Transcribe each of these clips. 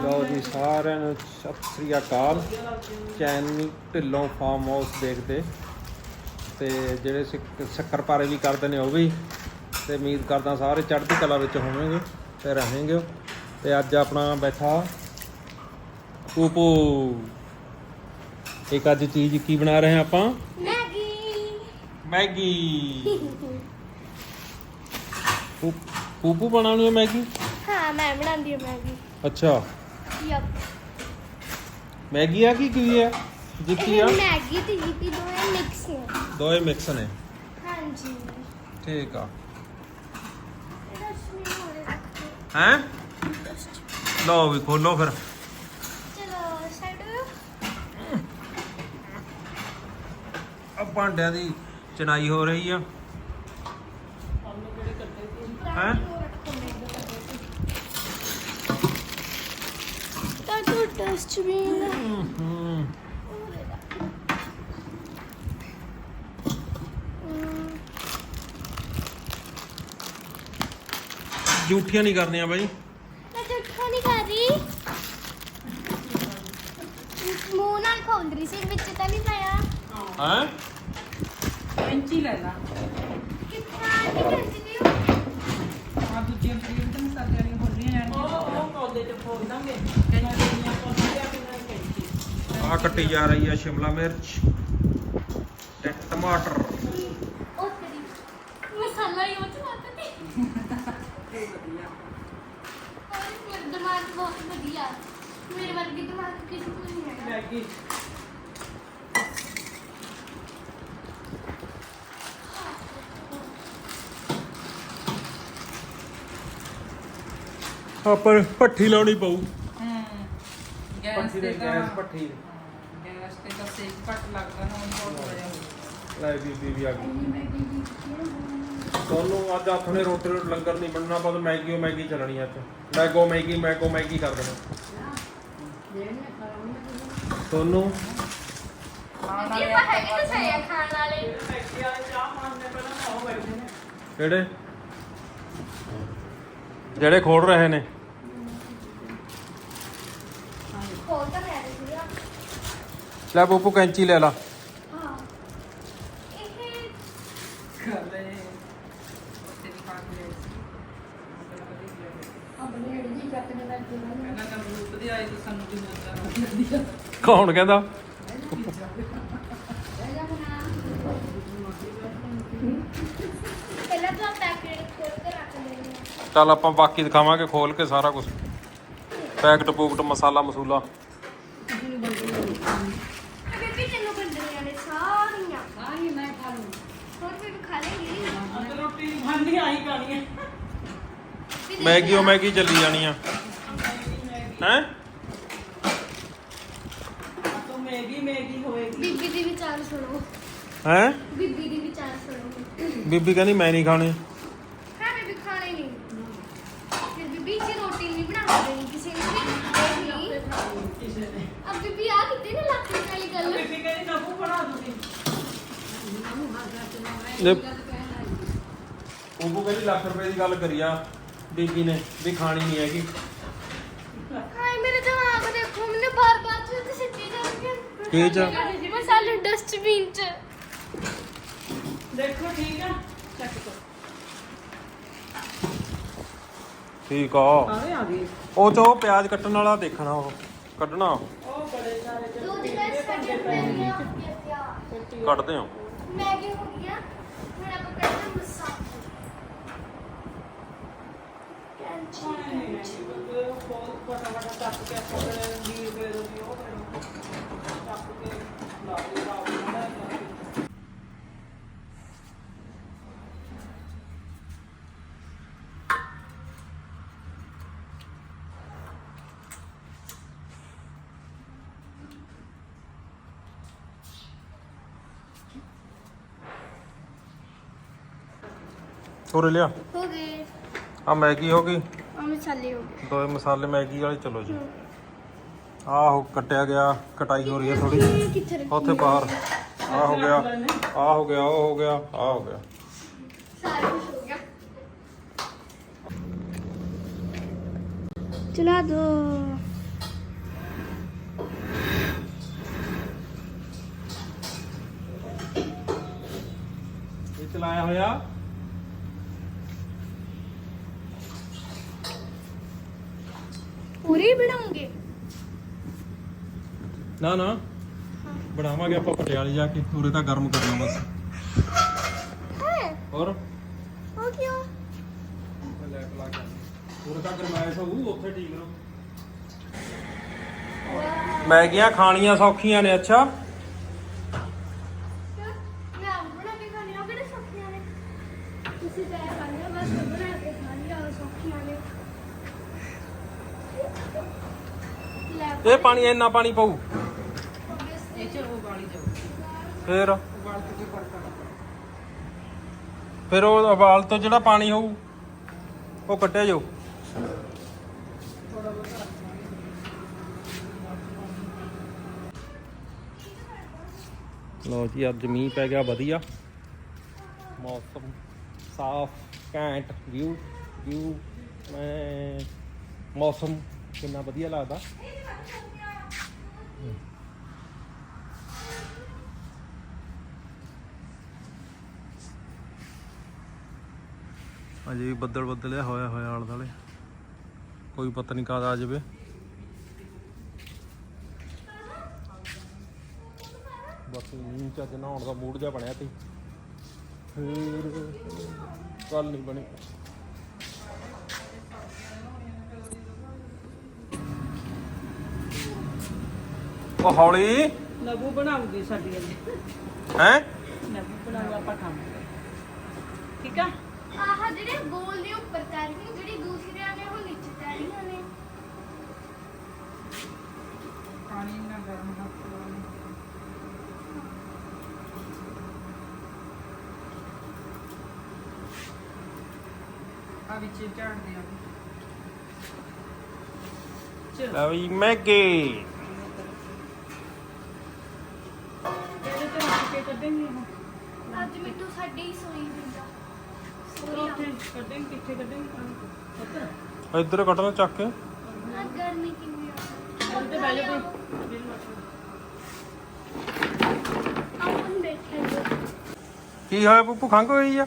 ਲਓ ਜੀ ਸਾਰਿਆਂ ਨੂੰ ਸਤਿ ਸ੍ਰੀ ਅਕਾਲ। ਚੈਨੀ ਢਿੱਲੋਂ ਫਾਰਮ ਹਾਊਸ ਦੇਖਦੇ। ਤੇ ਜਿਹੜੇ ਸਿੱਕ- ਸ਼ੱਕਰ ਪਾਰੇ ਵੀ ਕਰਦੇ ਨੇ ਉਹ ਵੀ। ਤੇ ਉਮੀਦ ਕਰਦਾ ਸਾਰੇ ਚੜ੍ਹਦੀ ਕਲਾ ਵਿੱਚ ਹੋਣਗੇ ਤੇ ਰਹੇਂਗੇ। ਤੇ ਅੱਜ ਆਪਣਾ ਬੈਠਾ ਪੂਪੂ। ਇੱਕ ਅੱਜ ਚੀਜ਼ ਕੀ ਬਣਾ ਰਹੇ ਆਪਾਂ? ਮੈਗੀ। ਮੈਗੀ। ਪੂਪੂ ਬਣਾਉਣੀ ਹੈ ਮੈਗੀ? ਹਾਂ ਮੈਂ ਬਣਾਉਂਦੀ ਹਾਂ ਮੈਗੀ। ਅੱਛਾ। ਯਪ ਮੈਗੀ ਆ ਕੀ ਕੀ ਹੈ? ਜਿੱਕੀ ਆ? ਮੈਗੀ ਤੇ ਯੀਪੀ ਦੋਵੇਂ ਮਿਕਸ ਨੇ। ਦੋਏ ਮਿਕਸ ਨੇ। ਹਾਂਜੀ। ਠੀਕ ਆ। ਹੈ? ਲਓ ਵੀ ਖੋਲੋ ਫਿਰ। ਚਲੋ ਸਾਈਡ ਆ ਭਾਂਡਿਆਂ ਦੀ ਚਨਾਈ ਹੋ ਰਹੀ ਆ। ਹੈਂ? ਡਸਟਬਿਨ ਹੂੰ ਜੂਠੀਆਂ ਨਹੀਂ ਕਰਨੀਆਂ ਬਾਈ। ਮੈਂ ਜੁੱਠਾ ਨਹੀਂ ਕਰ ਰਹੀ। ਮੂੰਹ ਨਾਲ ਖੋਲ ਰਹੀ ਸੀ ਵਿੱਚ ਤਾਂ ਨਹੀਂ ਪਾਇਆ। ਹੈ? ਕੈਂਚੀ ਲੈ ਲਾ। ਕਿੱਥਾ ਨਹੀਂ ਕਰਦੀ ਆ ਦੂਜੀਆਂ ਵੀਡੀਓ ਤੇ ਮਸਾਲੇ ਵਾਲੀਆਂ ਖੋਲੀਆਂ ਜਾਣਗੀਆਂ। ਉਹ ਉਹ ਪੌਦੇ ਤੇ ਖੋਲ ਦਾਂਗੇ ਕੈਂਚੀ ਦੀਆਂ ਪੌਦੇ ਆ ਕਿੰਨਾ ਕੈਂਚੀ ਆ ਕੱਟੀ ਜਾ ਰਹੀ ਆ ਸ਼ਿਮਲਾ ਮਿਰਚ ਤੇ ਟਮਾਟਰ। ਉਹ ਤੇਰੀ ਮਸਾਲਾ ਹੀ ਉਹ ਚ ਮਾਰਤਾ ਤੇ ਇਹ ਵਧੀਆ ਔਰ ਮੇਰਾ ਦਿਮਾਗ ਬਹੁਤ ਵਧੀਆ ਮੇਰੇ ਵਰਗੇ ਦਿਮਾਗ ਕਿਸੇ ਨੂੰ ਨਹੀਂ ਹੈਗਾ ਮੈਗੀ ਆਪਾਂ ਭੱਠੀ ਲਾਉਣੀ ਪਊ। ਹੂੰ। ਗੈਸ ਤਾਂ ਗੈਸ ਭੱਠੀ ਲੱਗਦਾ ਨਾ ਬਹੁਤ ਵਜਾ ਲੈ ਬੀਬੀ ਵੀ ਆ ਗਈ। ਤੁਹਾਨੂੰ ਅੱਜ ਆਥਣੇ ਰੋਟੀ ਰੋਟੀ ਲੰਗਰ ਨਹੀਂ ਬਣਨਾ ਬਸ ਮੈਗੀ ਓ ਮੈਗੀ ਚੱਲਣੀ ਅੱਜ ਮੈਗੋ ਮੈਗੀ ਮੈਗੋ ਮੈਗੀ ਕਰ ਦੇਣਾ। ਤੁਹਾਨੂੰ? ਜੀ ਪਰ ਹੈਗੇ ਤਾਂ ਸਹੀ ਆ ਖਾਣ ਵਾਲੇ। ਕਿਹੜੇ? ਜਿਹੜੇ ਖੋਲ ਰਹੇ ਨੇ ਹੋਰ ਤਾਂ ਲੈ ਰਹੀ ਆ ਲੈ ਪੂਪੂ ਕੈਂਚੀ ਲੈ ਲਾ ਹਾਂ ਇਹ ਗੱਲੇ ਉੱਤੇ ਦੀ ਪਾ ਕੇ ਲਿਆਈ ਸੀ ਪਹਿਲਾਂ ਕਦੀ ਗਿਆ ਆਪਣੇ ਜਿਹੜੀ ਜੀ ਕੱਟਣੇ ਦਾ ਜਿਵੇਂ ਪਹਿਲਾਂ ਤਾਂ ਗਰੁੱਪ ਦੀ ਆਈ ਲੈ ਸਾਨੂੰ ਕੈਂਚੀ ਲੈ ਲਾ। ਕੌਣ ਕਹਿੰਦਾ? ਪਹਿਲਾਂ ਤਾਂ ਪੈਕੇਟ ਖੋਲ ਕੇ ਰੱਖ ਲੈਣੇ ਚੱਲ ਆਪਾਂ ਬਾਕੀ ਦਿਖਾਵਾਂਗੇ, ਖੋਲ ਕੇ ਸਾਰਾ ਕੁਝ ਪੈਕਟ ਪੂਕਟ ਮਸਾਲਾ ਮਸੂਲਾ ਬੇਬੀ ਤੈਨੂੰ ਕੰਡਰੀਆਂ ਨੇ ਸਾਰੀਆਂ। ਸਾਰੀ ਮੈਂ ਖਾ ਲੂੰ ਹੋਰ ਵੀ ਖਾ ਲੇਗੀ? ਅੱਜ ਰੋਟੀ ਨਹੀਂ ਖਾਣੀ ਆਈ ਖਾਣੀ ਹੈ ਮੈਗੀ ਓ ਮੈਗੀ ਚੱਲੀ ਜਾਣੀ ਆ। ਹੈ? ਤੂੰ ਮੈਗੀ ਮੈਗੀ ਹੋਏਗੀ। ਬੀਬੀ ਦੀ ਵਿਚਾਰ ਸੁਣੋ। ਹੈ? ਬੀਬੀ ਦੀ ਵਿਚਾਰ ਸੁਣੋ। ਬੀਬੀ ਕਹਿੰਦੀ ਮੈਂ ਨਹੀਂ ਖਾਣੇ। ਹਾਂ ਬੀਬੀ ਖਾਣੇ ਨਹੀਂ ਫਿਰ ਬੀਬੀ ਜੀ ਰੋਟੀ ਨਹੀਂ ਬਣਾ ਦੇਣੀ ਕਿਸੇ ਨੂੰ ਵੀ। ਇਹ ਨਹੀਂ ਕਿਸੇ ਨੇ। ਅਬ ਬੀਬੀ ਆ ਕਿਤੇ ਨਾ ਲੱਖ ਗੱਲ? ਬੀਬੀ ਕਹਿੰਦੀ ਨਬੂ ਬਣਾ ਦੂਗੀ ਉਹ ਕਹਿੰਦੀ ਲੱਖ ਰੁਪਏ ਦੀ ਗੱਲ ਕਰੀ ਆ ਬੀਬੀ ਨੇ ਵੀ ਖਾਣੀ ਨਹੀਂ ਹੈਗੀ। ਹਾਏ ਮੇਰੇ ਦਿਮਾਗ ਦੇਖੋ ਮੈਨੇ ਬਾਰ ਬਾਰ ਚ ਤੇ ਸਿੱਟੀ ਜਾਂਦੀ ਕੀ ਚ? ਮਸਾਲੇ ਡਸਟਬਿਨ ਚ। ਦੇਖੋ ਠੀਕ ਆ? ਚੱਕ ਤੋ ਠੀਕ ਆ। ਆਵੇ ਆ ਗਏ ਉਹ ਚ ਉਹ ਪਿਆਜ਼ ਕੱਟਣ ਵਾਲਾ ਦੇਖਣਾ ਉਹ ਕੱਢਣਾ ਉਹ ਬੜੇ ਸਾਰੇ ਦੋ ਦਿਨ ਸੈਕਿੰਡ ਮੈਗੀ ਹੋ ਗਿਆ ਕੱਢਦੇ ਹਾਂ? ਮੈਗੀ ਹੋ ਗਿਆ ਹੁਣ ਆਪਾਂ ਕਰਦੇ ਮਸਾਲਾ ਕੈਂਚੀ ਬਹੁਤ ਫਟਾਫਟ ਚੱਕ ਕੇ ਆਪਾਂ ਹੋ ਗਏ। ਆ ਮੈਗੀ ਹੋ ਗਈ? ਆ ਮਸਾਲੇ ਹੋ ਗਏ। ਦੋ ਮਸਾਲੇ ਮੈਗੀ ਵਾਲੇ ਚਲੋ ਜੀ। ਆਹੋ ਕੱਟਿਆ ਗਿਆ ਕਟਾਈ ਹੋ ਰਹੀ ਹੈ ਥੋੜੀ ਉੱਥੇ ਬਾਹਰ। ਆ ਹੋ ਗਿਆ। ਆ ਹੋ ਗਿਆ ਉਹ ਹੋ ਗਿਆ ਆ ਹੋ ਗਿਆ। ਚਲਾ ਦੋ। ਇਹ ਚਲਾਇਆ ਹੋਇਆ? ਨਾ ਨਾ। ਬਣਾਵਾਂਗੇ ਆਪਾਂ ਪਟਿਆਲੇ ਜਾ ਕੇ। ਉਰੇ ਤਾਂ ਗਰਮ ਕਰਨਾ ਬਸ। ਹੈ। ਹੋਰ? ਉਹ ਕਿਉਂ ਲੈਟ ਲਾ ਕੇ ਉਰੇ ਤਾਂ ਗਰਮਾਇਸ਼ ਹੋਊ ਉੱਥੇ ਠੀਕ ਰਹੋ। ਮੈਗੀਆਂ ਖਾਣੀਆਂ ਸੌਖੀਆਂ ਨੇ ਅੱਛਾ। ਇਹ ਪਾਣੀ ਇੰਨਾ ਪਾਣੀ ਪਊ ਇਹ ਚ ਉਹ ਵਾਲੀ ਜਾਊ ਫੇਰ? ਉਬਾਲ ਕੇ ਕੋਈ ਫਿਰ ਉਹ ਉਬਾਲ ਤੋਂ ਜਿਹੜਾ ਪਾਣੀ ਹੋਊ, ਉਹ ਕੱਟਿਆ ਜਾਊ। ਲੋ ਜੀ, ਅੱਜ ਮੀਂਹ ਪੈ ਗਿਆ, ਵਧੀਆ। ਮੌਸਮ ਸਾਫ਼, ਘੈਂਟ ਵਿਊ ਵਿਊ ਮੈਂ ਮੌਸਮ ਕਿੰਨਾ ਵਧੀਆ ਲੱਗਦਾ। ਅਜੇ ਵੀ ਬੱਦਲ ਬੱਦਲਿਆ ਹੋਇਆ ਹੋਇਆ ਆਲੇ ਦੁਆਲੇ। ਕੋਈ ਪਤਾ ਨਹੀਂ ਕਦ ਆ ਜਾਵੇ। ਬਸ ਮੀਂਹ ਚ ਅੱਜ ਨਹਾਉਣ ਦਾ ਮੂਡ ਜਿਹਾ ਬਣਿਆ ਤੇ ਫਿਰ ਗੱਲ ਨਹੀਂ ਬਣੀ। ਉਹ ਹੌਲੀ। ਨਬੂ ਬਣਾਉਗੀ ਸਾਡੀ ਅੱਜ। ਹੈ ਨਬੂ ਬਣਾਉਗਾ ਆਪਾਂ ਖਾਵਾਂਗੇ ਠੀਕ ਆ ਆਹ ਜਿਹੜੇ ਗੋਲ ਦੇ ਉੱਪਰ ਤੈ ਰਹੀਆਂ ਜਿਹੜੀ ਦੂਸਰੀਆਂ ਨੇ ਉਹ ਨੀਚੇ ਤੈ ਰਹੀਆਂ ਨੇ। ਪਾਣੀ ਨਾ ਗਰਮ ਹੱਥ ਆ ਵਿੱਚ ਝਾੜ ਦੇ ਆ ਚਲ। ਲੈ ਵੀ ਮੈਗੀ। ਇਹਦੇ ਤੇ ਕੇ ਅੱਜ ਮਿੱਟੂ ਸਾਡੀ ਹੀ ਸੋਈ ਕੱਢेंगे ਕਿੱਥੇ ਪਾਣੀ? ਉੱਧਰ ਇੱਧਰ ਕੱਢਣਾ ਚੱਕ ਕੇ। ਆ ਗਰਮੀ ਕਿੰਨੀ ਆ। ਉਹਦੇ ਬਹਿ ਜਾ ਕੋਈ। ਬਿਲ ਆਪਾਂ ਬੈਠੇ ਕੀ ਹੋਇਆ ਪੁੱਪੂ ਖੰਗ ਹੋਈ ਆ?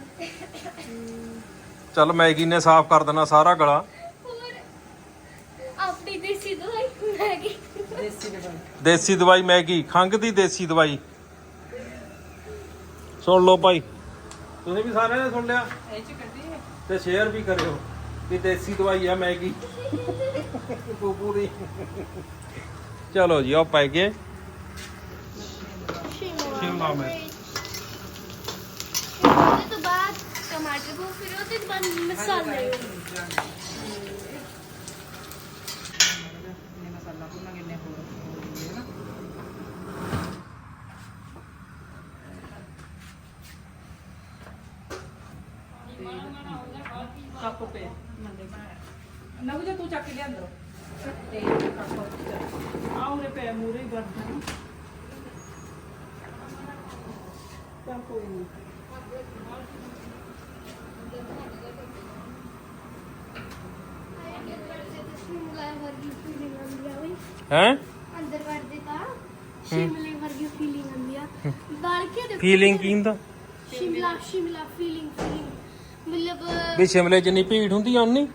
ਚੱਲ ਮੈਗੀ ਨੇ ਸਾਫ਼ ਕਰ ਦੇਣਾ ਸਾਰਾ ਗਲਾ। ਹੋਰ ਆਪਣੀ ਦੇਸੀ ਦਵਾਈ ਮੈਗੀ। ਦੇਸੀ ਦੇ ਬਣ ਦੇਸੀ ਦਵਾਈ ਮੈਗੀ ਖੰਗ ਦੀ ਦੇਸੀ ਦਵਾਈ। ਸੁਣ ਲਓ ਭਾਈ। ਤੁਸੀਂ ਵੀ ਸਾਰਿਆਂ ਨੇ ਸੁਣ ਲਿਆ। ਇਹ ਚ ਕੱਢੀ। ਤੇ ਸ਼ੇਅਰ ਵੀ ਕਰਿਓ। ਕਿ ਦੇਸੀ ਦਵਾਈ ਆ ਮੈਗੀ। ਪੁੱਪੂ ਦੀ ਚਲੋ ਜੀ ਆਓ ਪੈ ਗਏ। ਸ਼ਿਮਲਾ ਮਿਰਚ। ਉਹਦੇ ਤੋਂ ਬਾਅਦ ਟਮਾਟਰ ਕੋ ਫਿਰ ਉਹਦੇ ਤੋਂ ਬਾਅਦ ਮਸਾਲੇ ਇਹ ਮਸਾਲਾ ਭੁੰਨਾ ਕਿੰਨੇ ਹੋਰ ਹੋਣਗੇ ਨਾ ਕੱਪ ਪੇ ਮੰਦੇ ਨਵ ਜੇ ਤੂੰ ਚੱਕ ਲਿਆ ਅੰਦਰ ਤੇ ਕੱਪ ਆ ਉਹਨੇ ਪੇ ਮੂਰੇ ਹੀ ਵਰਦਾ ਤਾਂ ਕੋਈ ਨਹੀਂ ਸ਼ਿਮਲਾ ਵਰਗੀ ਫੀਲਿੰਗ ਆਉਂਦੀ ਆ ਬਈ ਹੈ? ਅੰਦਰ ਵੜਦੇ ਤਾਂ। ਸ਼ਿਮਲੇ ਵਰਗੀ ਫੀਲਿੰਗ ਆਉਂਦੀ ਆ। ਬਾਲ ਕੇ ਦੇਖੋ ਫੀਲਿੰਗ ਕੀ ਹੁੰਦਾ? ਸ਼ਿਮਲਾ ਸ਼ਿਮਲਾ ਫੀਲਿੰਗ ਫੀਲਿੰਗ ਮਤਲਬ ਵੀ ਸ਼ਿਮਲੇ ਜਿੰਨੀ ਭੀੜ ਹੁੰਦੀ ਆ ਉਨੀ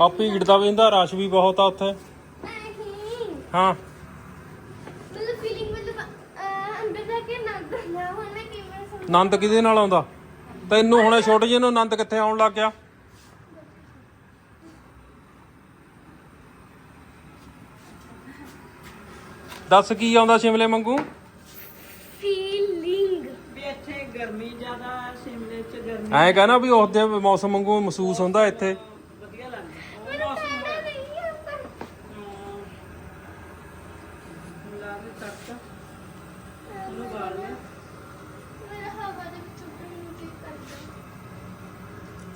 ਆ ਭੀੜ ਦਾ ਵੀ ਹੁੰਦਾ ਰਸ਼ ਵੀ ਬਹੁਤ ਆ ਉੱਥੇ। ਨਹੀਂ ਹਾਂ। ਮਤਲਬ ਫੀਲਿੰਗ ਮਤਲਬ ਅਹ, ਅੰਦਰ ਜਾ ਕੇ ਨੰਦ ਨਾ ਹੁਣ ਮੈਂ ਕਿਵੇਂ ਸਮਝ ਆਨੰਦ ਕਿਹਦੇ ਨਾਲ ਆਉਂਦਾ? ਤੈਨੂੰ ਹੁਣੇ ਛੋਟੇ ਜਿਹੇ ਨੂੰ ਆਨੰਦ ਕਿੱਥੇ ਆਉਣ ਲੱਗ ਗਿਆ? ਦੱਸ ਕੀ ਆਉਂਦਾ ਸ਼ਿਮਲੇ ਵਾਂਗੂ? ਫੀਲਿੰਗ ਵੀ ਇੱਥੇ ਗਰਮੀ ਜ਼ਿਆਦਾ ਹੈ, ਸ਼ਿਮਲੇ ਚ ਗਰਮੀ ਐਂ ਕਹਿਣਾ ਵੀ ਉਹਦੇ ਮੌਸਮ ਵਾਂਗੂ ਮਹਿਸੂਸ ਹੁੰਦਾ ਇੱਥੇ ਵਧੀਆ ਲੱਗਦਾ ਉਹ ਮੈਨੂੰ ਮੌਸਮ ਕਹਿਣਾ ਨਹੀਂ ਆਉਂਦਾ ਮਿਲਾ ਦੇ ਤੱਕ ਉਹਨੂੰ ਬਾਲ ਲਿਆ ਮੇਰਾ ਹਵਾ ਦੇ ਵਿੱਚ ਉੱਡਣ ਨੂੰ ਜੀ ਕਰਦਾ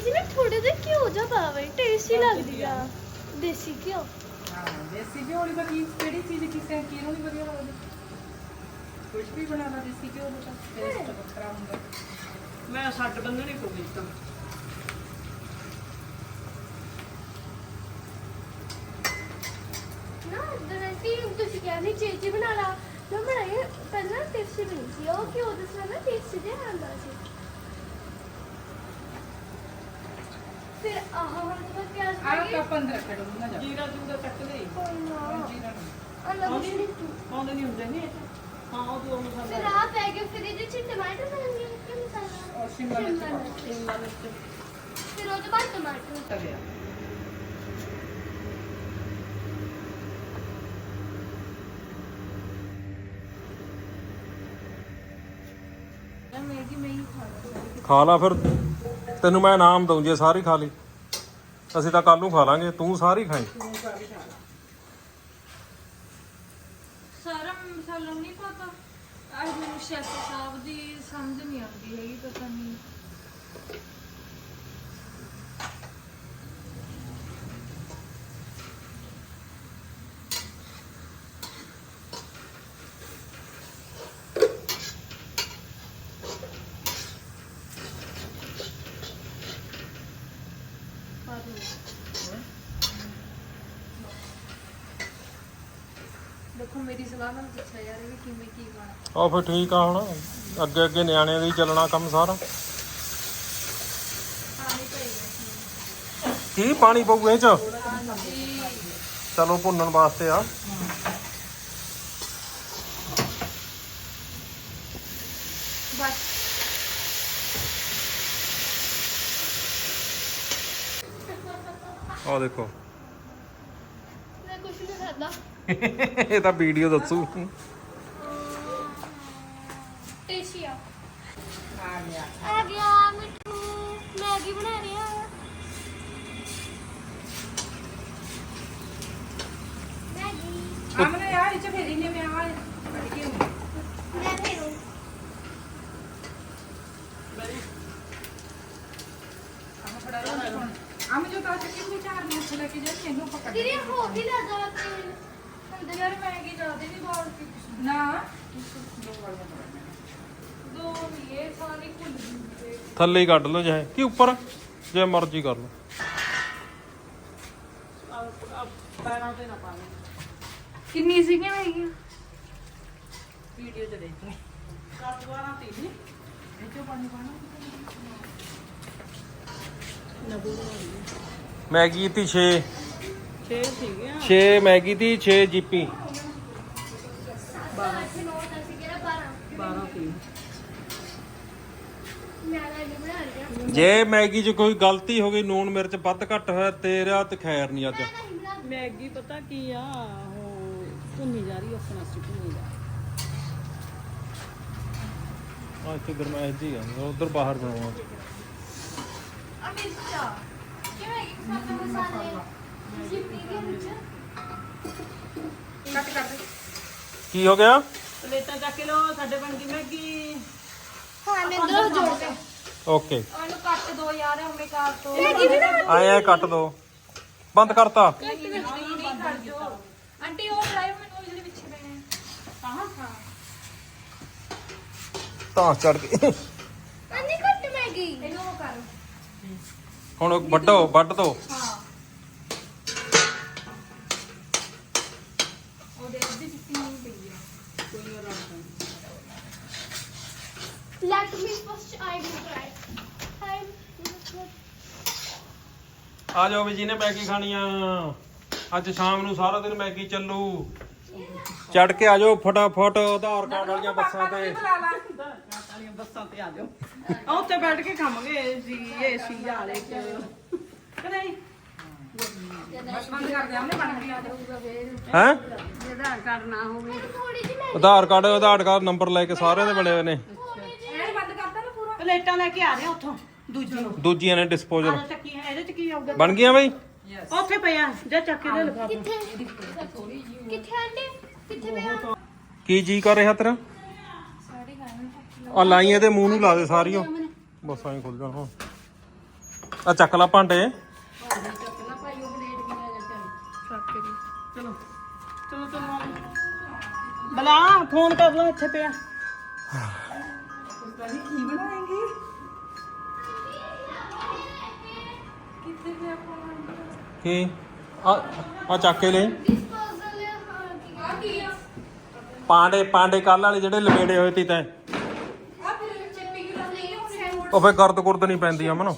ਇਹ ਜਿਹਨੇ ਥੋੜੇ ਜਿਹਾ ਘਿਓ ਜਿਹਾ ਪਾਵੇ ਟੇਸਟੀ ਲੱਗਦੀ ਆ। ਦੇਸੀ ਘਿਓ। ਹਾਂ ਦੇਸੀ ਘਿਓ ਵਾਲੀ ਬਣੀ ਕਿਹੜੀ ਚੀਜ਼ ਕਿਸੇ ਕਿਹਨੂੰ ਨਹੀਂ ਵਧੀਆ ਲੱਗਦੀ? ਕੁਝ ਵੀ ਬਣਾਉਣਾ ਦੇਸੀ ਘਿਓ ਦਾ ਤਾਂ ਟੇਸਟ ਵੱਖਰਾ ਹੁੰਦਾ। ਮੈਂ ਸੱਟ ਬੰਨਣੀ ਪਊਗੀ ਤਾਂ। ਨਾ ਦਰੰਟੀ ਤੁਸੀਂ ਕਹਿੰਦੇ ਚੇਚੀ ਬਣਾ ਲਾ। ਮੈਂ ਬਣਾਈ ਪਹਿਲਾਂ ਟੇਸਟੀ ਬਣੀ ਸੀ ਉਹ ਘਿਓ ਦੇ ਨਾਲ ਨਾ ਟੇਸਟੀ ਜਿਹਾ ਆਉਂਦਾ ਸੀ। ਫਿਰ ਆਹ ਹੁਣ ਤਾਂ ਪਿਆਜ਼ ਪਾ ਆਹ ਕੇ ਕੱਪ ਅੰਦਰ ਕੱਢੋ ਨਾ ਜਾ। ਜੀਰਾ ਜੂਰਾ ਕੱਟ ਦੇ। ਕੋਈ ਨਾ। ਜੀਰਾ ਅਲੱਗ ਆਉਂਦੇ ਨਹੀਂ ਆਉਂਦੇ ਨਹੀਂ ਹੁੰਦੇ ਨੇ ਹਾਂ ਉਹ ਦੋ ਫਿਰ ਮਸਾਲਾ ਆਹ ਪੈ ਗਿਆ ਫਿਰ ਇਹਦੇ ਚ ਟਮਾਟਰ ਪੈਣਗੇ ਕਿ ਮਸਾਲਾ? ਔਰ ਸ਼ਿਮਲਾ ਮਿਰਚ ਸ਼ਿਮਲਾ ਪਾਓ। ਮਿਰਚ। ਸ਼ਿਮਲਾ ਮਿਰਚ। ਫਿਰ ਉਹ ਤੋਂ ਬਾਅਦ ਟਮਾਟਰ। ਤਲਿਆ। ਮੈਗੀ ਮੈਂ ਹੀ ਖਾਣਾ ਖਾ ਲਾ ਫਿਰ। ਤੈਨੂੰ ਮੈਂ ਇਨਾਮ ਦਊਂ ਜੇ ਸਾਰੀ ਖਾ ਲਈ। ਅਸੀਂ ਤਾਂ ਕੱਲ ਨੂੰ ਖਾ ਲਾਂਗੇ, ਤੂੰ ਸਾਰੀ ਖਾਈ। ਸਾਰਾ ਮਸਾਲਾ ਨਹੀਂ ਪਤਾ। ਅੱਜ ਮੈਨੂੰ ਸ਼ੈਫ ਸਾਹਿਬ ਦੀ ਸਮਝ ਨਹੀਂ ਆਉਂਦੀ ਹੈਗੀ, ਪਤਾ ਨਹੀਂ ਦੇਖੋ ਮੇਰੀ ਸਲਾਹ ਨਾਲ ਦੱਸਿਆ ਯਾਰ ਵੀ ਕਿਵੇਂ ਕੀ ਖਾਣਾ ਉਹ ਫਿਰ ਠੀਕ ਆ ਹੁਣ। ਅੱਗੇ ਅੱਗੇ ਨਿਆਣਿਆਂ ਦੇ ਚੱਲਣਾ ਕੰਮ ਸਾਰਾ। ਪਾਣੀ ਪਏਗਾ ਕੀ ਪਾਣੀ ਪਊ ਇਹ ਚ? ਚਲੋ ਭੁੰਨਣ ਵਾਸਤੇ ਆ। ਬਸ। ਆ ਦੇਖੋ। ਇਹ ਤਾਂ ਵੀਡੀਓ ਦੱਸੂ। ਟੇਸਟੀ ਆ ਆ ਗਿਆ। ਆ ਗਿਆ ਮਿੱਠੂ। ਮੈਗੀ ਬਣਾ ਰਹੀ ਆ। ਮੈਗੀ। ਆਮਨੇ ਯਾਰ ਇਹ ਚ ਫੇਰੀ ਨੇ ਮੈਂ ਆ। ਕੱਢ ਕੇ ਆਉਂਦੀ। ਮੈਂ ਫੇਰੂ ਆਮ ਫੜਾ ਹੁਣ। ਆਮ ਜੋ ਤਾਂ ਚੱਕੀ ਨੂੰ ਚਾਰ ਨੇ ਲੈ ਕੇ ਜਾ ਇਹਨੂੰ ਪਕੜ। ਤੇਰੀ ਹੋ ਵੀ ਲੈ ਜਾ ਕੇ ਅੰਦਰ ਯਾਰ ਮੈਗੀ ਜ਼ਿਆਦਾ ਨਹੀਂ ਬਾਲ ਕੇ ਨਾ ਦੋ ਵਾਲੀਆਂ ਬਣਾਉਣੀਆਂ। ਦੋ ਨਹੀਂ ਇਹ ਸਾਰੀ ਭੁੱਲ ਗਈ ਥੱਲੇ ਹੀ ਕੱਢ ਲਓ ਚਾਹੇ ਕਿ ਉੱਪਰ? ਜੇ ਮਰਜ਼ੀ ਕਰ ਲਓ। ਪੈਰਾਂ ਤੇ ਨਾ ਪਾਣੀ ਕਿੰਨੀ ਸੀਗੀਆਂ ਮੈਗੀਆਂ ਵੀਡੀਓ ਚ ਦੇਖ ਲੈ ਕੱਟ ਦੁਆਰਾ ਤੀ ਨਹੀਂ ਇਹ ਚੋਂ ਪਾਣੀ ਪਾਣਾ ਮੈਗੀ ਤੀ 6 ਛੇ ਸੀਗੀਆਂ। 6 ਮੈਗੀ ਤੀ 6 ਜੀਪੀ। ਬਾਰਾਂ। ਅੱਠ ਨੌ ਦਸ ਗਿਆਰਾਂ ਬਾਰਾਂ? 12 ਤੀ ਮੈਂ ਮੈਗੀ ਬਣਾ ਰਹੀ ਆ ਜੇ ਮੈਗੀ 'ਚ ਕੋਈ ਗਲਤੀ ਹੋ ਗਈ ਨੂਣ ਮਿਰਚ ਵੱਧ ਘੱਟ ਹੋਇਆ ਤੇਰਾ ਤੇ ਖੈਰ ਨਹੀਂ ਅੱਜ। ਮੈਂ ਨਹੀਂ ਬਣਾ ਮੈਗੀ ਪਤਾ ਕੀ ਆ ਉਹ ਭੁੰਨੀ ਜਾ ਰਹੀ ਆਪਣਾ ਸੀ ਭੁੰਨੀ ਜਾ ਆ ਇੱਥੇ ਗਰਮੈਸ਼ ਜੀ ਆ ਉਧਰ ਬਾਹਰ ਬਣਾਉਣਾ। ਆ ਮਿਰਚਾ ਕਿਵੇਂ ਇੱਕ ਸਾਥ ਮਸਾਲੇ। ਜਿੱਪੀ ਦੇ ਵਿੱਚ? ਕੱਟ ਕਰ ਦੇ। ਕੀ ਹੋ ਗਿਆ? ਪਲੇਟਾਂ ਚੱਕ ਕੇ ਲੋ ਸਾਡੇ ਬਣ ਗਈ ਮੈਗੀ। ਹਾਂ ਮੈਂ ਦੋ ਜੋੜ ਕੇ। ਓਕੇ। ਉਹਨੂੰ ਕੱਟ ਦੋ ਯਾਰ ਹਮੇ ਕਾਰ ਤੋਂ ਮੈਗੀ ਵੀ ਨਾ ਆਏ ਆਏ ਕੱਟ ਦੋ। ਬੰਦ ਕਰਤਾ। ਨਹੀਂ ਕਰ ਜੋ ਆਂਟੀ ਉਹ ਫੜਾਇਓ ਮੈਨੂੰ ਜਿਹੜੇ ਪਿੱਛੇ ਪਏ ਨੇ ਹਾਂ ਹਾਂ। ਤਾਂ ਚੜ ਕੇ ਅੰਨੀ ਕੱਟ ਮੈਗੀ। ਇਹਨੂੰ ਉਹ ਕਰ। ਹੁਣ ਵੱਡੋ ਵੱਢ ਦੋ। ਹਾਂ। Let me first I will try. I ਆ ਜਾਓ ਵੀ ਜਿਹਨੇ ਮੈਗੀ ਖਾਣੀ ਆ। ਅੱਜ ਸ਼ਾਮ ਨੂੰ ਸਾਰਾ ਦਿਨ ਮੈਗੀ ਚੱਲੂ। ਚੜ ਕੇ ਆ ਜਾਓ ਫਟਾਫਟ ਆਧਾਰ ਕਾਰਡ ਵਾਲੀਆਂ ਬੱਸਾਂ ਤੇ। ਬੁਲਾ ਲਾ। ਵਾਲੀਆਂ ਬੱਸਾਂ ਤੇ ਆ ਜਾਓ। ਆ ਉੱਥੇ ਬੈਠ ਕੇ ਖਾਵਾਂਗੇ ਜੀ ਏਸੀ ਵਾਲੇ ਚ। ਕਿ ਨਹੀਂ? ਬਸ ਬੰਦ ਕਰ ਦੇ ਆਮਨੇ ਬਣ ਗਈ ਆ ਜਾਊਗਾ ਫੇਰ ਹੈ ਜਿਹਦਾ ਕਰਨਾ ਹੋਵੇ। ਥੋੜੀ ਜਿਹੀ ਮੈਂ Aadhaar card Aadhaar card number ਲੈ ਕੇ ਸਾਰਿਆਂ ਦੇ ਬਣੇ ਹੋਏ ਨੇ ਥੋੜੀ ਜਿਹੀ ਇਹ ਬੰਦ ਕਰਦਾ ਨਾ ਪੂਰਾ ਪਲੇਟਾਂ ਲੈ ਕੇ ਆ ਰਹੇ ਉੱਥੋਂ ਦੂਜੀ ਦੂਜੀਆਂ ਨੇ ਡਿਸਪੋਜ਼ਲ ਆਹ ਚੱਕੀ ਹੈ ਇਹਦੇ ਚ ਕੀ ਆਊਗਾ? ਬਣ ਗਈਆਂ ਬਈ? ਉੱਥੇ ਪਿਆ ਜਾ ਚੱਕ ਕੇ ਦੇ ਲਿਫਾਫਾ। ਕਿੱਥੇ? ਕਿੱਥੇ ਆਂਟੀ? ਕਿੱਥੇ ਪਿਆ ਕੀ ਜੀ ਕਰ ਰਿਹਾ ਤੇਰਾ? ਆ ਲਾਈਆਂ ਤੇ ਮੂੰਹ ਨੂੰ ਲਾ ਦੇ ਸਾਰੀਆਂ। ਬਸ ਐਂ ਖੁੱਲ ਜਾਣਾ। ਆ ਚੱਕ ਲਾ ਭਾਂਡੇ। ਚਲੋ। ਚਲੋ ਚਲੋ ਬਲਾ ਫੋਨ ਕਰ ਲਓ ਇੱਥੇ ਪਿਆ। ਪਤਾ ਨਹੀਂ ਕੀ ਬਣਾਏਂਗੇ? ਕੀ? ਆ ਆ ਚੱਕ ਕੇ ਲੈ। ਡਿਸਪੋਜ਼ਲ ਹਾਂ ਕੀ ਆ? ਪਾਂਡੇ ਪਾਂਡੇ ਕੱਲ ਵਾਲੇ ਜਿਹੜੇ ਲਵੇੜੇ ਹੋਏ ਤੀ ਤੈਂ। ਆ ਫਿਰ ਚੱਪੀ ਕਿ ਨਹੀਂ ਉਹ ਉਹ ਫੇ ਗਰਦ ਗੁਰਦ ਨਹੀਂ ਪੈਂਦੀ ਅਮਨ।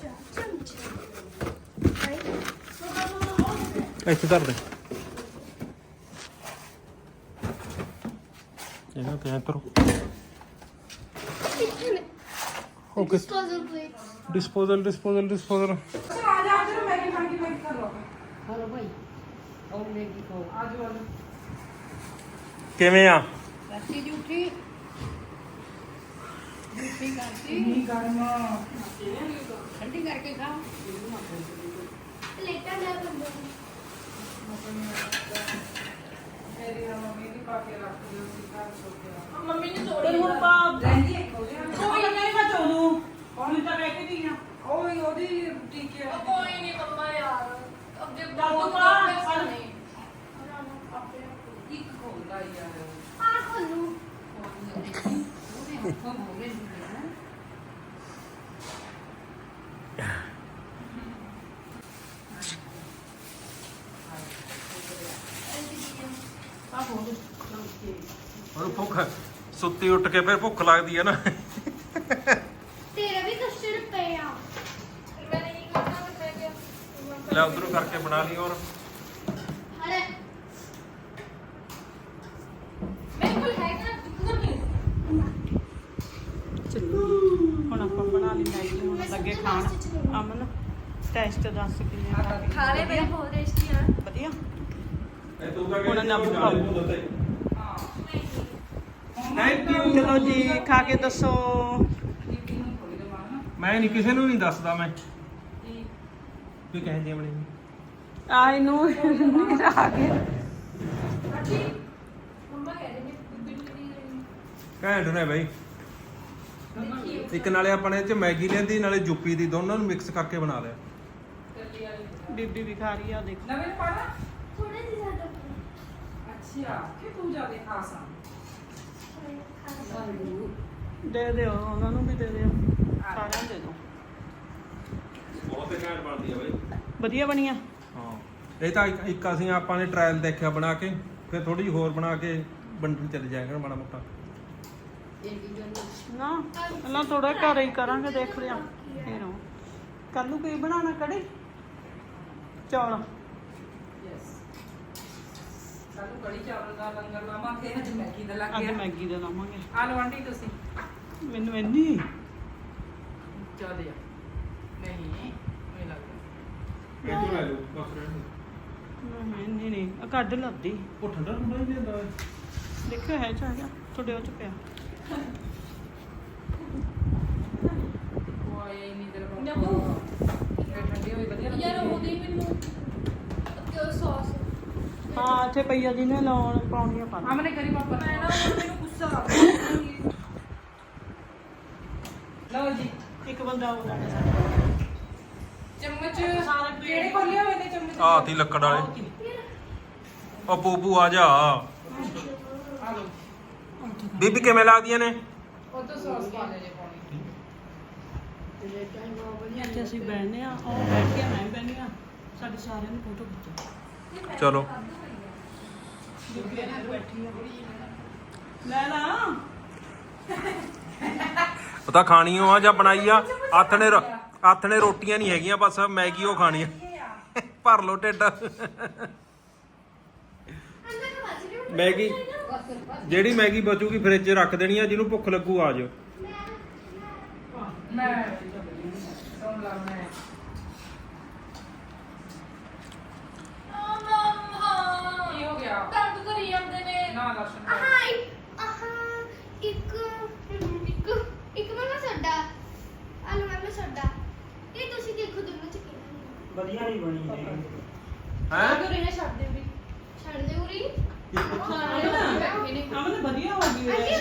ਇੱਥੇ ਧਰ ਦੇ। ਇਹਨਾਂ ਤੇ ਐਂ ਧਰੋ okay disposal plates disposal disposal disposal ਆ ਜਾ ਆ ਜਾ ਮੈਗੀ ਖਾਣ ਕੀ ਮੈਗੀ ਖਾ ਲਓ ਹਲੋ ਭਾਈ ਉਹ ਮੈਗੀ ਖਾਓ ਆ ਜਾਓ ਆ ਜਾਓ ਕਿਵੇਂ ਆ ਕਰਤੀ ਜੂਠੀ ਜੂਠੀ ਕਰਤੀ ਨਹੀਂ ਗਰਮ ਠੰਡੀ ਕਰਕੇ ਖਾ ਪਲੇਟਾਂ ਲੈ ਬੰਦੇ ਮੇਰੀ ਮੰਮੀ ਦੀ ਪਾ ਕੇ ਰੱਖ ਦਿਓ ਸੀ ਘਰ ਛੋਟੇ ਮੰਮੀ ਨੇ ਪਰ ਹੁਣ ਪਾ ਰਹਿੰਦੀ ਹੈ ਕੋਈ ਨਹੀਂ ਮੈਂ ਚੋਦੂ ਉਹਨੇ ਤਾਂ ਕਹਿ ਕੇ ਦੀ ਆ ਉਹ ਹੀ ਉਹਦੀ ਟੀਕੇ ਆ? ਕੋਈ ਨਹੀਂ ਮੰਮਾ ਯਾਰ। ਅਬ ਜੇ ਚੱਲ ਤੂੰ ਪਾ, ਚੱਲ। ਇੱਕ ਖੋਲਦਾ ਯਾਰ। ਆ ਖੋਲੂ। ਉਹਨੇ ਹੁਕਮ ਹੋ ਗਏ ਸੀ ਨਾ ਉਹਨੂੰ ਭੁੱਖ ਸੁੱਤੀ ਉੱਠ ਕੇ ਫਿਰ ਭੁੱਖ ਲੱਗਦੀ ਹੈ ਨਾ। ਤੇਰਾ ਵੀ ਕਸਟਰਡ ਪਿਆ ਮੈਂ ਨਹੀਂ ਕਰਨਾ ਮੈਂ ਕਿਹਾ ਲੈ ਉਧਰੋਂ ਕਰਕੇ ਬਣਾ ਲਈ ਔਰ ਹਰੇ ਮੇਰੇ ਕੋਲ ਹੈਗਾ ਕਿੱਧਰ ਨਹੀਂ। ਹੁਣ ਆਪਾਂ ਬਣਾ ਲਈ ਮੈਗੀ ਹੁਣ ਲੱਗੇ ਖਾਣ। ਅਮਨ ਟੈਸਟ ਦੱਸ ਕਿੰਨੇ ਆ। ਖਾ ਲੈ ਮੇਰੇ ਬਹੁਤ ਟੇਸਟੀ ਆ। ਵਧੀਆ। ਤੂੰ ਤਾਂ ਹੁਣ ਨਾ ਭੁੱਖ ਥੈਂਕ ਯੂ ਚਲੋ ਜੀ ਖਾ ਕੇ ਦੱਸੋ। ਮੈਂ ਨਹੀਂ ਕਿਸੇ ਨੂੰ ਨਹੀਂ ਦੱਸਦਾ ਮੈਂ। ਵੀ ਕਹੇ ਜੇ ਬਣੀ ਆ ਇਹਨੂੰ ਨਹੀਂ ਆ ਕੇ। ਨੇ ਬਿੱਲੀ ਘੈਂਟ ਨੇ ਬਈ। ਇੱਕ ਨਾਲੇ ਆਪਣੇ ਚ ਮੈਗੀ ਲੈਂਦੀ ਨਾਲੇ ਜੁੱਪੀ ਦੀ ਦੋਨਾਂ ਨੂੰ ਮਿਕਸ ਕਰਕੇ ਬਣਾ ਲਿਆ। ਬੀਬੀ ਵੀ ਖਾ ਰਹੀ ਆ ਦੇਖ। ਨਵੇਂ ਪਾਣਾ? ਥੋੜੇ ਜਿਹੇ ਅੱਛਾ ਕਿ ਤੂੰ ਜ਼ਿਆਦਾ ਖਾਸ ਆ? ਦੇ ਦਿਓ ਉਹਨਾਂ ਨੂੰ ਵੀ ਦੇ ਦਿਓ। ਸਾਰਿਆਂ ਨੂੰ ਦੇ ਦਿਓ। ਬਹੁਤ ਘੈਂਟ ਬਣਦੀ ਆ ਬਈ। ਵਧੀਆ ਬਣੀਆਂ ਹਾਂ। ਇਹ ਤਾਂ ਇੱਕ- ਇੱਕ ਅਸੀਂ ਆਪਾਂ ਨੇ ਟ੍ਰਾਇਲ ਦੇਖਿਆ ਬਣਾ ਕੇ ਫਿਰ ਥੋੜੀ ਜਿਹੀ ਹੋਰ ਬਣਾ ਕੇ ਬੰਡਲ ਚੱਲ ਜਾਏਗਾ ਮਾੜਾ ਮੋਟਾ। ਇਹ ਵੀ ਜੋ ਨਾ ਪਹਿਲਾਂ ਥੋੜਾ ਘਰ ਹੀ ਕਰਾਂਗੇ ਦੇਖ ਲਿਆ। ਫਿਰ ਕੱਲ ਨੂੰ ਕੀ ਬਣਾਉਣਾ ਕੜੀ? ਚੌਲ। ਯੈਸ ਸਾਨੂੰ ਕੜੀ ਚਾਵਲ ਦਾ ਲੰਗਰ ਲਾਵਾਂਗੇ ਅੱਜ ਮੈਗੀ ਦਾ ਲੱਗ ਅੱਜ ਗਿਆ। ਮੈਗੀ ਦਾ ਲਾਵਾਂਗੇ। ਆਲੂ ਆਂਟੀ ਤੁਸੀਂ? ਮੈਨੂੰ ਇੰਨੀ? ਚਾਹਦੇ ਆ ਨਹੀਂ ਮੈਨੂੰ ਲੱਗਦਾ ਇਹ ਲੈ ਲਓ? ਬਸ ਰਹਿਣ ਨਹੀਂ ਇੰਨੀ ਨਹੀਂ ਆ ਕੱਢ ਲੱਦੀ ਉਹ ਠੰਡਾ ਠੰਡਾ ਹੀ ਲੈਂਦਾ ਦੇਖਿਓ ਹੈ ਚਾਹੀਦਾ ਤੁਹਾਡੇ ਉਹ ਚ ਪਿਆ। ਉਹ ਨਹੀਂ ਨਬੂ। ਠੰਡੀ ਹੋਈ ਵਧੀਆ ਲੱਗਦੀ ਯਾਰ ਉਹਦੀ ਮੈਨੂੰ ਤੇ ਸੌਸ ਹਾਂ ਇੱਥੇ ਪਈਆ ਜੀ ਨੇ ਲਾਉਣ ਪਾਉਣੀਆਂ ਪਾ ਆਮਨੇ ਕਰੀ ਪਾਪਾ। ਮੈਂ ਨਾ ਹੁਣ ਮੈਨੂੰ ਗੁੱਸਾ ਆ। ਗਿਆ ਲਓ ਜੀ। ਇੱਕ ਬੰਦਾ ਉਹ ਲਾਣਾ ਸਾਡਾ ਚਮਚ ਕਿਹੜੇ ਖੋਲੇ ਹੋਏ ਨੇ ਚਮਚ? ਆ ਤੀ ਲੱਕੜ ਵਾਲੇ। ਉਹ ਬੂਬੂ ਆ ਜਾ। ਆ ਲਓ ਬੀਬੀ ਕਿਵੇਂ ਲੱਗਦੀਆਂ ਨੇ? ਉਹ ਤੋਂ ਸੌਸ ਪਾ ਲੈ ਜੇ ਪਾਉਣੀ। ਇੱਥੇ ਅਸੀਂ ਬੈਠਨੇ ਆ ਉਹ ਬੈਠ ਕੇ ਮੈਂ ਬੈਠਨੀ ਆ ਸਾਡੇ ਸਾਰਿਆਂ ਨੂੰ ਫੋਟੋ ਖਿੱਚੋ। ਚਲੋ। ਬੀਬੀ ਇੱਥੇ ਬੈਠੀ ਆ ਲੈ ਲਾ ਉਹ ਤਾਂ ਖਾਣੀ ਓ ਆ ਜਾਂ ਬਣਾਈ ਆ? ਹੱਥ ਨੇ ਰ- ਹੱਥ ਨੇ ਰੋਟੀਆਂ ਨਹੀਂ ਹੈਗੀਆਂ, ਬਸ ਮੈਗੀ ਉਹ ਖਾਣੀ ਆ। ਭਰ ਲੋ ਢਿੱਡ। ਮੈਗੀ, ਜਿਹੜੀ ਮੈਗੀ ਬਚੂਗੀ, ਫ੍ਰਿਜ 'ਚ ਰੱਖ ਦੇਣੀ ਆ, ਜਿਹਨੂੰ ਭੁੱਖ ਲੱਗੂ ਆ ਜਾਓ ਮੈਂ ਸੁਣ ਲਾ ਮੈਂ ਆ ਮੰਮਾ ਕੀ ਹੋ ਗਿਆ ਦਰਦ ਕਰੀ ਜਾਂਦੇ ਨੇ ਨਾ ਦਰਸ਼ਨ ਕਰ ਆਹਾਂ ਇੱਕ- ਆਹਾਂ ਇੱਕ ਹਮ, ਇੱਕ ਇੱਕ ਮੈਂ ਸੋਡਾ ਆਲੂ ਮੈਂ ਸੋਡਾ ਇਹ ਤੁਸੀਂ ਦੇਖੋ ਦੋਨੋਂ ਚ ਕਿਹੜਾ ਵਧੀਆ ਨਹੀਂ ਬਣੀ ਹੈ? ਉਹ ਰਹੇ ਛੱਡ ਦੇ ਵੀ। ਛੱਡ ਦੇ ਉਰੀ। ਅਮਨ ਵਧੀਆ ਹੋ ਗਈ ਅੱਗੇ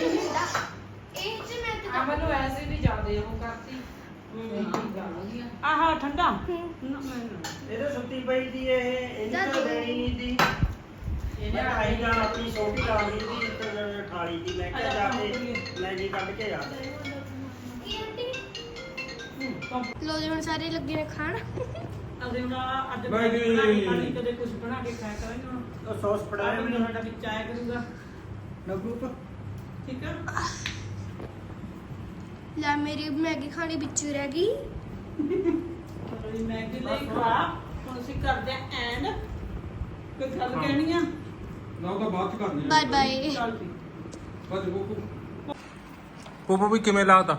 ਇਹ ਚ ਮੈਂ ਤੇ ਆ ਮੈਨੂੰ ਐਸੇ ਵੀ ਜ਼ਿਆਦੇ ਉਹ ਕਰਤੀ। ਆਹ ਠੰਡਾ। ਇਹਦੇ ਸੁੱਤੀ ਪਈ ਦੀ ਇਹ ਇਹਨੂੰ ਤਾਂ ਦੇਣੀ ਨਹੀਂ ਦੀ ਇਹਨੇ ਖਾਈ ਜਾਣ ਆਪਣੀ ਛੋਟੀ ਆ ਗਈ ਦੀ ਤੇ ਥਾਲੀ ਦੀ। ਮੈਂ ਕਿਹਾ ਜਾ ਕੇ ਮੈਗੀ ਕੱਢ ਕੇ ਆ। ਕੀ ਆਂਟੀ ਲੋ ਜੀ ਹੁਣ ਸਾਰੇ ਲੱਗੇ ਨੇ ਖਾਣ। ਅਸੀਂ ਹੁਣ ਅੱਜ ਬਾਈ ਜੀ। ਬਣਾ ਕੇ ਖਾਣੀ, ਕਦੇ ਕੁਝ ਬਣਾ ਕੇ ਖਾਇਆ ਕਰਾਂਗੇ ਹੁਣ। ਉਹ ਸੌਸ ਫੜਾਇਆ ਆਹ ਵੀ ਵੀ ਸਾਡਾ ਵਿੱਚ ਆਇਆ ਕਰੂਗਾ। ਨਗਰੂਪ ਠੀਕ ਆ? ਲੈ ਮੇਰੀ ਮੈਗੀ ਖਾਣੀ ਵਿੱਚ ਹੀ ਰਹਿ ਗਈ। ਚਲੋ ਜੀ ਮੈਗੀ ਲਈ ਖਾ। ਹੁਣ ਅਸੀਂ ਕਰਦੇ ਆਂ ਐਂਡ। ਕੋਈ ਗੱਲ ਕਹਿਣੀ ਆ? ਨਾ ਉਹ ਤਾਂ ਬਾਅਦ ਚ ਕਰਨੀ ਬਾਏ ਬਾਏ। ਚੱਲ ਠੀਕ ਬਸ ਗੋਪੂ ਪੋਪੋ ਵੀ ਕਿਵੇਂ ਲਾਤਾ?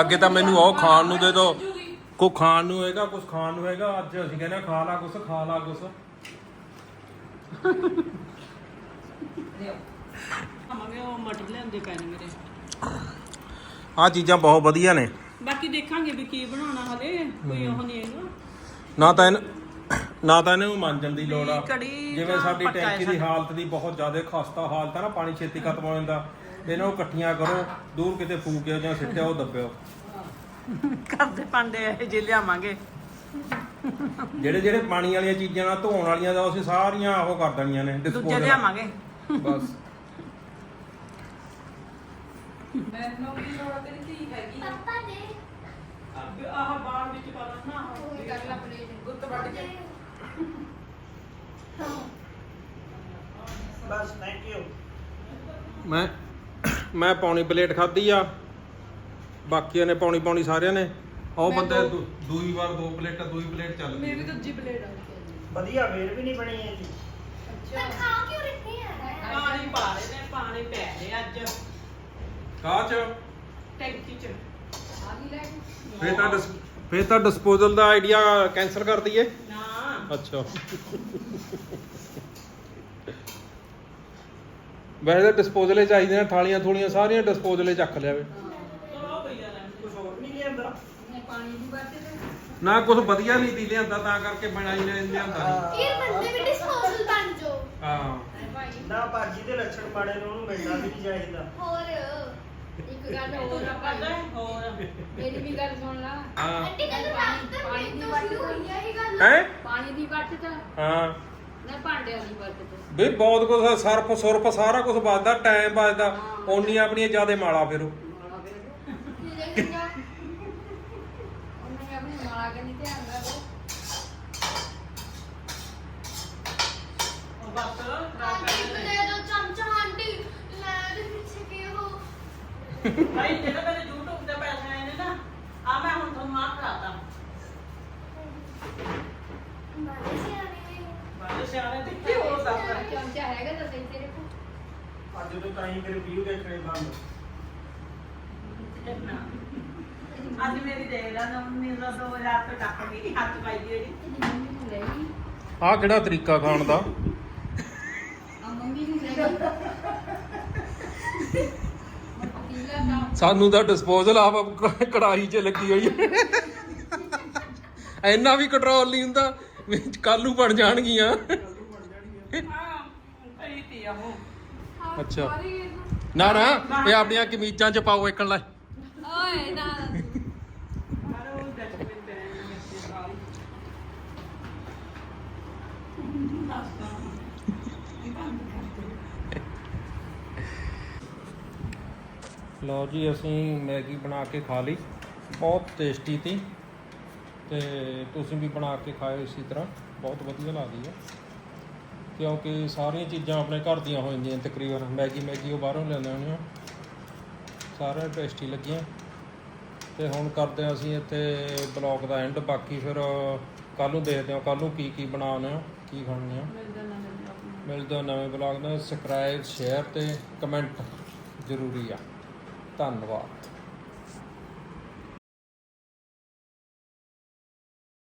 ਅੱਗੇ ਤਾਂ ਮੈਨੂੰ ਉਹ ਖਾਣ ਨੂੰ ਦੇ ਦੋ। ਕੋ ਖਾਣ ਨੂੰ ਹੈਗਾ ਕੁਝ ਖਾਣ ਨੂੰ ਹੈਗਾ ਅੱਜ ਅਸੀਂ ਕਹਿੰਦੇ ਖਾ ਲਾ ਕੁਛ ਖਾ ਲਾ ਕੁਛ। ਲਿਓ ਖਾਵਾਂਗੇ ਉਹ ਮਟਰ ਲਿਆਂਦੇ ਪੈ ਨੇ ਮੇਰੇ। ਆ ਚੀਜ਼ਾਂ ਬਹੁਤ ਵਧੀਆ ਨੇ। ਬਾਕੀ ਦੇਖਾਂਗੇ ਵੀ ਕੀ ਬਣਾਉਣਾ ਹਲੇ ਕੋਈ ਉਹ ਨਹੀਂ ਹੈਗਾ। ਨਾ ਤਾਂ ਇਹਨ ਨਾ ਤਾਂ ਇਹਨੂੰ ਮੰਜਣ ਦੀ ਲੋੜ ਆ। ਕੜੀ ਜਿਵੇਂ ਸਾਡੀ ਟੈਂਕੀ ਦੀ। ਹਾਲਤ ਦੀ ਬਹੁਤ ਜ਼ਿਆਦਾ ਖਸਤਾ ਹਾਲਤ ਆ ਨਾ ਪਾਣੀ ਛੇਤੀ ਖਤਮ ਹੋ ਜਾਂਦਾ। ਇਹਨਾਂ ਨੂੰ ਇਕੱਠੀਆਂ ਕਰੋ ਦੂਰ ਕਿਤੇ ਫੂਕਿਓ ਜਾਂ ਸਿੱਟਿਓ ਦੱਬਿਓ। ਘਰ ਦੇ ਭਾਂਡੇ ਇਹ ਜੇ ਲਿਆਵਾਂਗੇ। ਜਿਹੜੇ ਜਿਹੜੇ ਪਾਣੀ ਵਾਲੀਆਂ ਚੀਜ਼ਾਂ ਨਾਲ ਧੋਣ ਵਾਲੀਆਂ ਦਾ ਅਸੀਂ ਸਾਰੀਆਂ ਉਹ ਕਰ ਦੇਣੀਆਂ ਨੇ ਦੂਜੇ disposal। ਲਿਆਵਾਂਗੇ। ਬਸ। ਮੈਨੂੰ ਵੀ ਲੋੜ ਤੇਰੀ ਧੀ ਹੈਗੀ। ਆ ਪਾਪਾ ਦੇ। ਆਹ ਬਾਹਰ ਵਿੱਚ ਪਾ ਲੈਣਾ ਇਹ ਕਰ ਲੈ। ਪਲੇਟ ਗੁੱਤ ਵੱਢ ਕੇ। ਬਸ ਥੈਂਕ ਯੂ ਮੈਂ ਮੈਂ ਪੌਣੀ ਪਲੇਟ ਖਾਧੀ ਆ। ਬਾਕੀਆਂ ਨੇ ਪੌਣੀ ਪੌਣੀ ਸਾਰਿਆਂ ਨੇ। ਉਹ ਬੰਦੇ ਦੂ- ਦੂਈ ਵਾਰ ਦੋ ਪਲੇਟਾਂ ਦੂਈ ਪਲੇਟ ਚੱਲ ਗਈ ਮੇਰੀ ਦੂਜੀ ਪਲੇਟ ਆ। ਵਧੀਆ ਵੇਰ ਵੀ ਨਹੀਂ ਬਣੀ ਹੈ ਜੀ। ਤਾਂ ਖਾ ਕਿਉਂ ਰਹੇ ਆ। ਪਾਣੀ ਪਾ ਰਹੇ ਨੇ ਪਾਣੀ ਪੈ ਰਿਹਾ ਅੱਜ। ਕਾਚ ਟੈਂਕੀ ਚ। ਆ ਗਈ ਲੈ ਫੇਰ ਤਾਂ ਡਿਸ- ਫੇਰ ਤਾਂ ਡਿਸਪੋਜ਼ਲ ਦਾ ਆਈਡੀਆ ਕੈਨਸਲ ਕਰ ਦਈਏ। ਨਾ। ਅੱਛਾ। ਵੈਸੇ ਡਿਸਪੋਜ਼ਲੇ ਚਾਹੀਦੇ ਨੇ ਥਾਲੀਆਂ ਥੂਲੀਆਂ ਸਾਰੀਆਂ ਡਿਸਪੋਜ਼ਲੇ ਚੱਕ ਲਿਆਵੇ ਕੁਝ ਹੋਰ ਨਹੀਂ ਲਿਆਂਦਾ। ਇਹਨੇ ਪਾਣੀ ਦੀ ਵਰਤੇ ਤੇ ਨਾ ਕੁਝ ਵਧੀਆ ਨਹੀਂ ਦੀ ਲਿਆਂਦਾ ਤਾਂ ਕਰਕੇ ਬਣਾਈ ਨੇ ਲਿਆਂਦਾ ਨਹੀਂ ਇਹ ਬੰਦੇ ਵੀ ਡਿਸਪੋਜ਼ਲ ਬਣ ਜੋ ਹਾਂ। ਨਾ ਭਾਜੀ ਦੇ ਲੱਛਣ ਮਾੜੇ ਨੇ ਉਹਨੂੰ ਮਿਲਣਾ ਵੀ ਨਹੀਂ ਚਾਹੀਦਾ। ਹੋਰ ਇੱਕ ਗੱਲ ਹੋਰ। ਹੋਰ ਆ ਕਰਦਾ ਭਾਈ ਹੋਰ। ਮੇਰੀ ਵੀ ਗੱਲ ਸੁਣ ਲਾ। ਹਾਂ। ਆਂਟੀ ਕਹਿੰਦੇ ਰਾਤ ਤੱਕ ਪਾਣੀ ਦੀ ਮੈਨੂੰ ਸ਼ੁਰੂ ਹੋਈ ਆ ਇਹ ਗੱਲ। ਹੈ? ਪਾਣੀ ਦੀ ਵਰਤ ਤਾਂ ਹਾਂ। ਨਾ ਭਾਂਡਿਆਂ ਦੀ ਵਰਤ ਤਾਂ। ਵੀ ਬਹੁਤ ਕੁਝ ਸਰਫ ਸੁਰਫ ਸਾਰਾ ਕੁਝ ਵੱਜਦਾ ਟਾਈਮ ਵੱਜਦਾ ਓਨੀਆਂ ਆਪਣੀਆਂ ਜਿਆਦੇ ਮਾਲਾ ਫਿਰ ਭਾਈ ਜਿਹੜਾ ਮੇਰੇ YouTube ਤੇ ਪੈਸੇ ਆਏ ਨੇ ਨਾ ਆ ਮੈਂ ਹੁਣ ਤੁਹਾਨੂੰ ਆਹ ਖਲਾਤਾ ਮਾਰੇ ਸਿਆਣੇ ਬਾਲੇ ਸਿਆਣੇ ਤੇ ਕੀ ਹੋ ਸਕਦਾ ਚਮਚਾ ਹੈਗਾ ਤਾਂ ਸਹੀ ਤੇਰੇ ਕੋਲ ਅੱਜ ਤੋਂ ਤਾਂ ਹੀ ਫਿਰ ਵੀਡੀਓ ਦੇਖਣੇ ਬੰਦ ਅੱਜ ਮੇਰੀ ਦੇਖ ਲਾ ਨਾ ਮੇਰਾ 2000 ਤੋਂ ਟੱਪ ਗਈ ਹੱਥ ਪਾਈ ਦੀ ਜਿਹੜੀ ਇਹਦੀ ਮੰਮੀ ਨੂੰ ਲੈ ਗਈ ਆਹ ਕਿਹੜਾ ਤਰੀਕਾ ਖਾਣ ਦਾ? ਸਾਨੂੰ ਤਾਂ ਡਿਸਪੋਜ਼ਲ ਆਪ ਕੜਾਈ 'ਚ ਲੱਗੀ ਹੋਈ ਹੈ। ਇੰਨਾ ਵੀ ਕੰਟਰੋਲ ਨਹੀਂ ਹੁੰਦਾ ਵਿੱਚ ਕੱਲ ਨੂੰ ਬਣ ਜਾਣਗੀਆਂ। ਹਾਂ ਕਈ ਤੀ ਆ ਉਹ ਅੱਛਾ। ਨਾ ਨਾ ਇਹ ਆਪਣੀਆਂ ਕਮੀਜ਼ਾਂ 'ਚ ਪਾਓ ਇੱਕ ਲੈ ਓਏ ਨਾ ਮਾਰੋ ਡਸਟਬਿਨ ਤੇ ਮੇਰੇ ਨਾਲ ਲਓ ਜੀ, ਅਸੀਂ ਮੈਗੀ ਬਣਾ ਕੇ ਖਾ ਲਈ। ਬਹੁਤ ਟੇਸਟੀ ਸੀ ਤੇ ਤੁਸੀਂ ਵੀ ਬਣਾ ਕੇ ਖਾਓ ਇਸੇ ਤਰ੍ਹਾਂ। ਬਹੁਤ ਵਧੀਆ ਲੱਗਦੀ ਹੈ। ਕਿਉਂਕਿ ਸਾਰੀਆਂ ਚੀਜ਼ਾਂ ਆਪਣੇ ਘਰ ਦੀਆਂ ਹੋ ਜਾਂਦੀਆਂ ਤਕਰੀਬਨ। ਮੈਗੀ ਮੈਗੀ ਉਹ ਬਾਹਰੋਂ ਲੈਂਦੇ ਹੁੰਦੇ ਆ ਸਾਰੀਆਂ ਟੇਸਟੀ ਲੱਗੀਆਂ। ਤੇ ਹੁਣ ਕਰਦੇ ਹਾਂ ਅਸੀਂ ਇੱਥੇ ਬਲੌਗ ਦਾ ਐਂਡ ਬਾਕੀ ਫਿਰ ਕੱਲ ਨੂੰ ਦੇਖਦੇ ਹਾਂ ਕੱਲ ਨੂੰ ਕੀ ਕੀ ਬਣਾਉਣੇ ਆ ਕੀ ਖਾਣੇ ਆ? ਮਿਲਦੇ ਨਵੇਂ ਬਲੌਗ ਨਾਲ ਸਬਸਕ੍ਰਾਈਬ ਸ਼ੇਅਰ ਤੇ ਕਮੈਂਟ ਜ਼ਰੂਰੀ ਆ। ਧੰਨਵਾਦ।